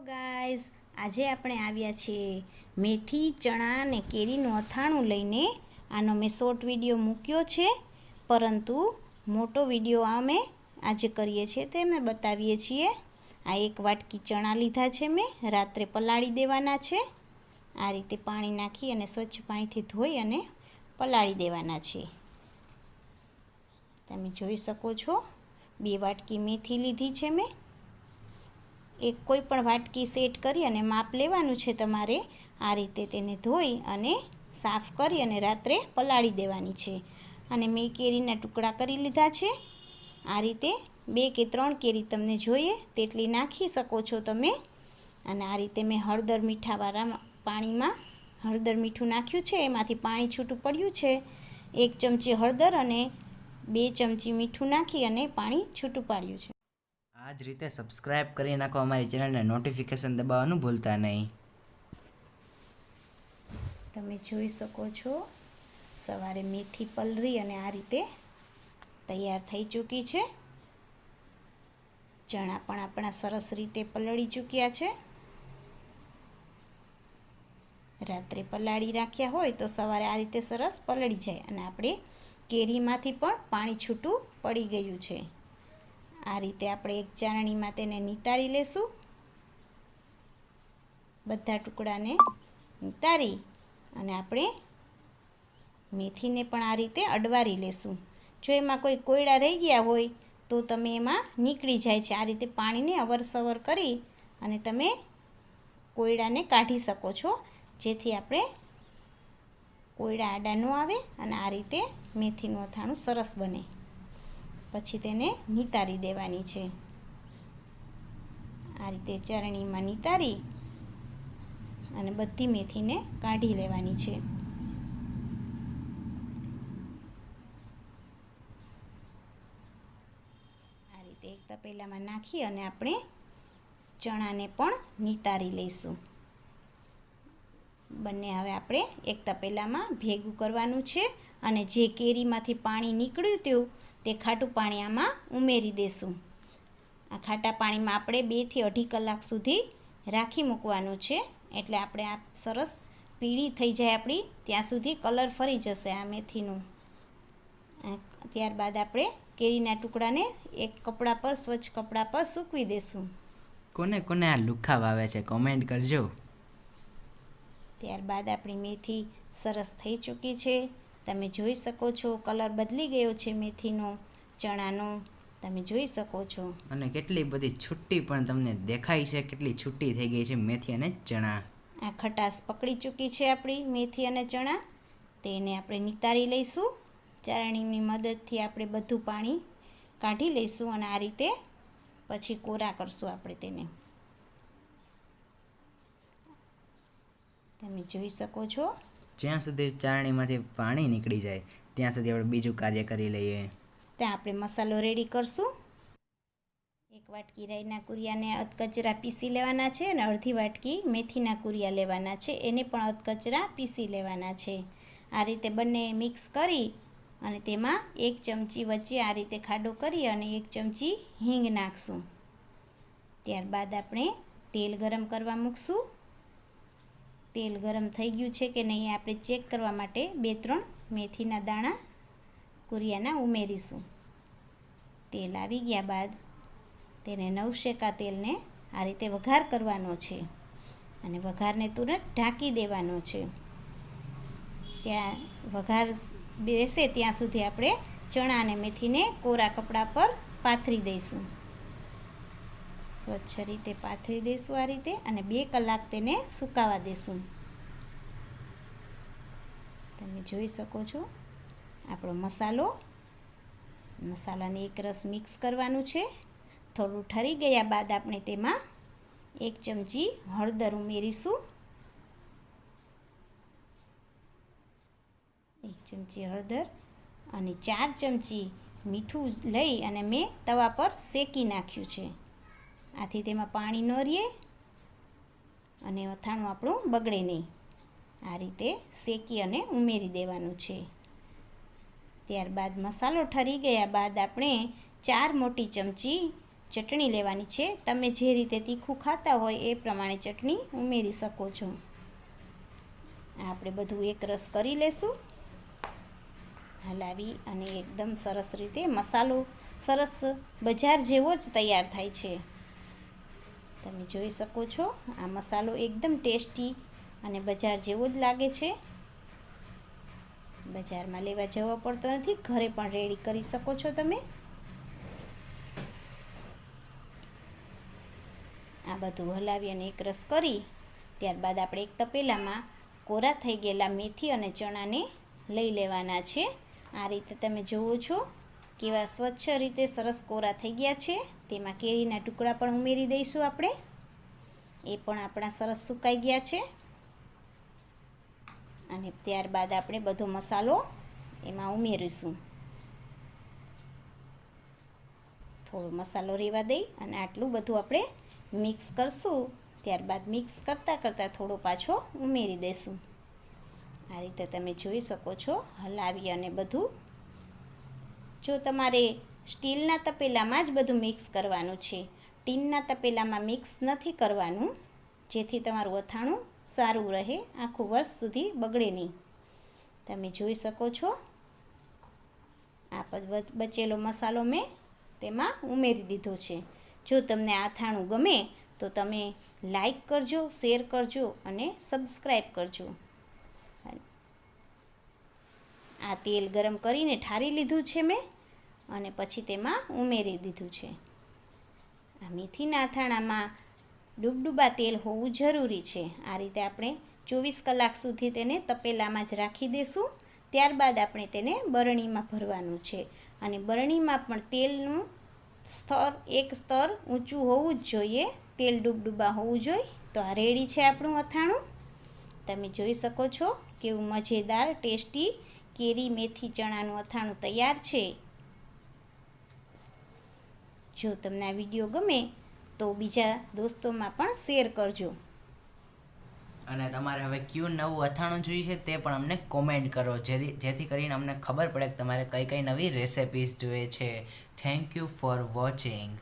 Guys આજે આપણે આવ્યા છીએ મેથી, ચણા અને કેરીનું અથાણું લઈને. આનો મેં શોર્ટ વીડિયો મૂક્યો છે, પરંતુ મોટો વીડિયો અમે આજે કરીએ છીએ તે અમે બતાવીએ છીએ. આ એક વાટકી ચણા લીધા છે મેં, રાત્રે પલાળી દેવાના છે. આ રીતે પાણી નાખી અને સ્વચ્છ પાણીથી ધોઈ અને પલાળી દેવાના છે. તમે જોઈ શકો છો, બે વાટકી મેથી લીધી છે મેં. એક કોઈ પણ વાટકી સેટ કરી અને માપ લેવાનું છે તમારે આ રીતે તેને ધોઈ અને સાફ કરી અને રાત્રે પલાળી દેવાની છે. અને મેં કેરીના ટુકડા કરી લીધા છે. આ રીતે બે કે ત્રણ કેરી તમને જોઈએ તેટલી નાખી શકો છો તમે. અને આ રીતે મેં હળદર મીઠાવાળા પાણીમાં હળદર મીઠું નાખ્યું છે. એમાંથી પાણી છૂટું પડ્યું છે. એક ચમચી હળદર અને બે ચમચી મીઠું નાખી અને પાણી છૂટું પાડ્યું છે. આ જ રીતે સબસ્ક્રાઇબ કરી નાખો, અમારી ચેનલને નોટિફિકેશન દબાવવાનું ભૂલતા નહીં. તમે જોઈ શકો છો, સવારે મેથી પલરી અને આ રીતે તૈયાર થઈ ચૂકી છે. ચણા પણ આપણા સરસ રીતે પલળી ચૂક્યા છે. રાત્રે પલાળી રાખ્યા હોય તો સવારે આ રીતે સરસ પલળી જાય અને આપણે કેરીમાંથી પણ પાણી છૂટું પડી ગયું છે. આ રીતે આપણે એક ચારણીમાં તેને નિતારી લેશું. બધા ટુકડાને નિતારી અને આપણે મેથીને પણ આ રીતે અડવારી લેશું. જો એમાં કોઈ કોયડા રહી ગયા હોય, તો તમે એમાં નીકળી જાય છે. આ રીતે પાણીને અવરસવર કરી અને તમે કોયડાને કાઢી શકો છો. જેથી આપણે કોયડા આડા ન આવે અને આ રીતે મેથીનું અથાણું સરસ બને. પછી તેને નિતારી દેવાની છે. આ રીતે ચરણીમાં નિતારી અને બધી મેથીને કાઢી લેવાની છે. આ રીતે એક તપેલામાં નાખી અને આપણે ચણાને પણ નિતારી લઈશું. બંને હવે આપણે એક તપેલામાં ભેગું કરવાનું છે અને જે કેરીમાંથી પાણી નીકળ્યું હતું તે ખાટું પાણી આમાં ઉમેરી દેશું. આ ખાટા પાણીમાં આપણે બેથી અઢી કલાક સુધી રાખી મૂકવાનું છે. એટલે આપણે આ સરસ પીળી થઈ જાય આપણી ત્યાં સુધી કલર ફરી જશે આ મેથીનું. ત્યારબાદ આપણે કેરીના ટુકડાને એક કપડા પર સ્વચ્છ કપડા પર સૂકવી દેશું. કોને કોને આ લુખા વાવે છે કોમેન્ટ કરજો. ત્યારબાદ આપણી મેથી સરસ થઈ ચૂકી છે. તમે જોઈ શકો છો કલર બદલી ગયો છે મેથીનો ચણાનો. તમે જોઈ શકો છો. અને કેટલી બધી છુટ્ટી પણ તમને દેખાય છે કેટલી છુટ્ટી થઈ ગઈ છે મેથી અને ચણા. આ ખટાશ પકડી ચૂકી છે આપણી મેથી અને ચણા. તેને આપણે નિતારી લઈશું. ચારણીની મદદથી આપણે બધું પાણી કાઢી લઈશું અને આ રીતે પછી કોરા કરશું આપણે તેને. તમે જોઈ શકો છો. જ્યાં સુધી ચારણીમાંથી પાણી નીકળી જાય, ત્યાં સુધી આપણે બીજું કાર્ય કરી લઈએ. ત્યાં આપણે મસાલો રેડી કરશું. એક વાટકી રાઈના કુરિયાને અધકચરા પીસી લેવાના છે અને અડધી વાટકી મેથીના કુરિયા લેવાના છે. એને પણ અધકચરા પીસી લેવાના છે. આ રીતે બંને મિક્સ કરી અને તેમાં એક ચમચી વચ્ચે આ રીતે ખાડો કરી અને એક ચમચી હિંગ નાખશું. ત્યારબાદ આપણે તેલ ગરમ કરવા મૂકશું. તેલ ગરમ થઈ ગયું છે કે નહીં આપણે ચેક કરવા માટે બે ત્રણ મેથીના દાણા કુરિયાના ઉમેરીશું. તેલ આવી ગયા બાદ તેને નવશેકા તેલને આ રીતે વઘાર કરવાનો છે અને વઘારને તુરંત ઢાંકી દેવાનો છે. ત્યાં વઘાર બેસે ત્યાં સુધી આપણે ચણા અને મેથીને કોરા કપડા પર પાથરી દઈશું. સ્વચ્છ રીતે પાથરી દઈશું આ રીતે અને બે કલાક તેને સુકાવા દઈશું તમે જોઈ શકો છો આપણો મસાલો. મસાલાને એક રસ મિક્સ કરવાનું છે. થોડું ઠરી ગયા બાદ આપણે તેમાં એક ચમચી હળદર ઉમેરીશું. એક ચમચી હળદર અને ચાર ચમચી મીઠું લઈ અને મેં તવા પર શેકી નાખ્યું છે. આથી તેમાં પાણી ન રહે અને અથાણું આપણું બગડે નહીં. આ રીતે શેકી અને ઉમેરી દેવાનું છે. ત્યારબાદ મસાલો ઠરી ગયા બાદ આપણે ચાર મોટી ચમચી ચટણી લેવાની છે. તમે જે રીતે તીખું ખાતા હોય એ પ્રમાણે ચટણી ઉમેરી શકો છો. આપણે બધું એક રસ કરી લેશું. હલાવી અને એકદમ સરસ રીતે મસાલો સરસ બજાર જેવો જ તૈયાર થાય છે. તમે જોઈ શકો છો. આ મસાલો એકદમ ટેસ્ટી અને બજાર જેવો જ લાગે છે. બજારમાં લેવા જવો પડતો નથી. ઘરે પણ રેડી કરી શકો છો તમે. આ બધું હલાવી અને એક રસ કરી, ત્યારબાદ આપણે એક તપેલામાં કોરા થઈ ગયેલા મેથી અને ચણાને લઈ લેવાના છે. આ રીતે તમે જુઓ છો. કેવા સ્વચ્છ રીતે સરસ કોરા થઈ ગયા છે, તેમાં કેરીના ટુકડા પણ ઉમેરી દઈશું આપણે. એ પણ આપણા સરસ સુકાઈ ગયા છે. અને ત્યારબાદ આપણે બધો મસાલો એમાં ઉમેરીશું. થોડો મસાલો રેવા દઈ અને આટલું બધું આપણે મિક્સ કરશું. ત્યારબાદ મિક્સ કરતાં કરતાં થોડો પાછો ઉમેરી દઈશું. આ રીતે તમે જોઈ શકો છો, હલાવી અને બધું જો તમારે સ્ટીલના તપેલામાં જ બધું મિક્સ કરવાનું છે, ટીનના તપેલામાં મિક્સ નથી કરવાનું, જેથી તમારું અથાણું સારું રહે, આખું વર્ષ સુધી બગડે નહીં. તમે જોઈ શકો છો, આ બચેલો મસાલો મેં તેમાં ઉમેરી દીધો છે. જો તમને આ અથાણું ગમે, તો તમે લાઈક કરજો, શેર કરજો અને સબસ્ક્રાઈબ કરજો. આ તેલ ગરમ કરીને ઠારી લીધું છે મેં અને પછી તેમાં ઉમેરી દીધું છે. આ મેથીના અથાણામાં ડૂબડૂબા તેલ હોવું જરૂરી છે. આ રીતે આપણે ચોવીસ કલાક સુધી તેને તપેલામાં જ રાખી દઈશું ત્યારબાદ આપણે તેને બરણીમાં ભરવાનું છે અને બરણીમાં પણ તેલનું સ્તર, એક સ્તર ઊંચું હોવું જ જોઈએ. તેલ ડૂબડૂબા હોવું જોઈએ. તો આ રેડી છે આપણું અથાણું. તમે જોઈ શકો છો કેવું મજેદાર, ટેસ્ટી કેરી, મેથી, ચણાનું અથાણું તૈયાર છે. જો તમને આ વીડિયો ગમે તો બીજા દોસ્તોમાં પણ શેર કરજો. અને તમારે હવે કયું નવું અથાણું જોઈએ છે તે પણ અમને કોમેન્ટ કરો. જેથી કરીને અમને ખબર પડે કે તમારે કઈ કઈ નવી રેસિપીસ જોઈએ છે. Thank you for watching